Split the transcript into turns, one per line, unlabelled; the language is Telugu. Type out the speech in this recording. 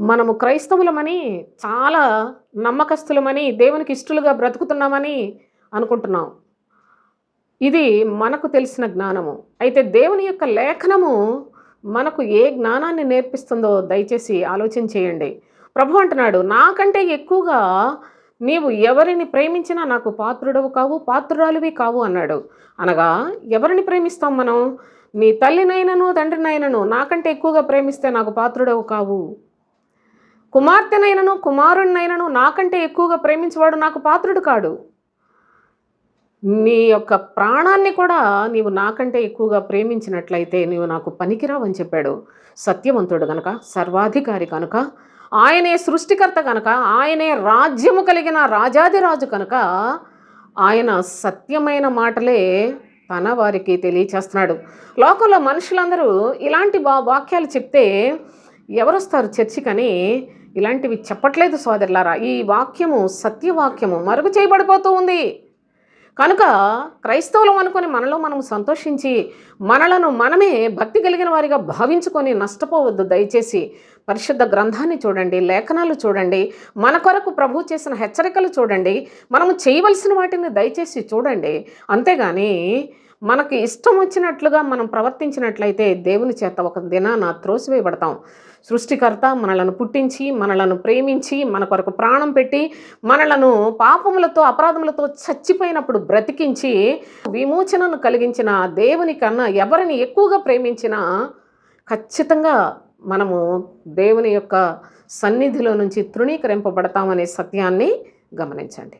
మనము క్రైస్తవులమని చాలా నమ్మకస్తులమని దేవునికి ఇష్టలుగా బ్రతుకుతున్నామని అనుకుంటున్నాం. ఇది మనకు తెలిసిన జ్ఞానము. అయితే దేవుని యొక్క లేఖనము మనకు ఏ జ్ఞానాన్ని నేర్పిస్తుందో దయచేసి ఆలోచన చేయండి. ప్రభు అంటున్నాడు నాకంటే ఎక్కువగా నీవు ఎవరిని ప్రేమించినా నాకు పాత్రుడవు కావు పాత్రురాలువి కావు అన్నాడు. అనగా ఎవరిని ప్రేమిస్తాం మనం? నీ తల్లినైనను తండ్రినైనను నాకంటే ఎక్కువగా ప్రేమిస్తే నాకు పాత్రుడవు కావు. కుమార్తెనైనను కుమారుణ్ణైనను నాకంటే ఎక్కువగా ప్రేమించేవాడు నాకు పాత్రుడు కాడు. నీ యొక్క ప్రాణాన్ని కూడా నీవు నాకంటే ఎక్కువగా ప్రేమించినట్లయితే నీవు నాకు పనికిరావని చెప్పాడు సత్యవంతుడు గనక సర్వాధికారి కనుక ఆయనే సృష్టికర్త కనుక ఆయనే రాజ్యము కలిగిన రాజాదిరాజు కనుక ఆయన సత్యమైన మాటలే తన వారికి తెలియచేస్తున్నాడు. లోకంలో మనుషులందరూ ఇలాంటి వాక్యాలు చెప్తే ఎవరొస్తారు చర్చికని? ఇలాంటివి చెప్పట్లేదు సోదరులారా. ఈ వాక్యము సత్యవాక్యము మరుగు చేయబడిపోతూ ఉంది. కనుక క్రైస్తవులం అనుకొని మనలో మనం సంతోషించి మనలను మనమే భక్తి కలిగిన వారిగా భావించుకొని నష్టపోవద్దు. దయచేసి పరిశుద్ధ గ్రంథాన్ని చూడండి లేఖనాలు చూడండి మన కొరకు ప్రభు చేసిన హెచ్చరికలు చూడండి మనము చేయవలసిన వాటిని దయచేసి చూడండి. అంతేగాని మనకి ఇష్టం వచ్చినట్లుగా మనం ప్రవర్తించినట్లయితే దేవుని చేత ఒక దినాన త్రోసివేయబడతాం. సృష్టికర్త మనలను పుట్టించి మనలను ప్రేమించి మన కొరకు ప్రాణం పెట్టి మనలను పాపములతో అపరాధములతో చచ్చిపోయినప్పుడు బ్రతికించి విమోచనను కలిగించిన దేవుని కన్నా ఎవరిని ఎక్కువగా ప్రేమించినా ఖచ్చితంగా మనము దేవుని యొక్క సన్నిధిలో నుంచి తృణీకరింపబడతామనే సత్యాన్ని గమనించండి.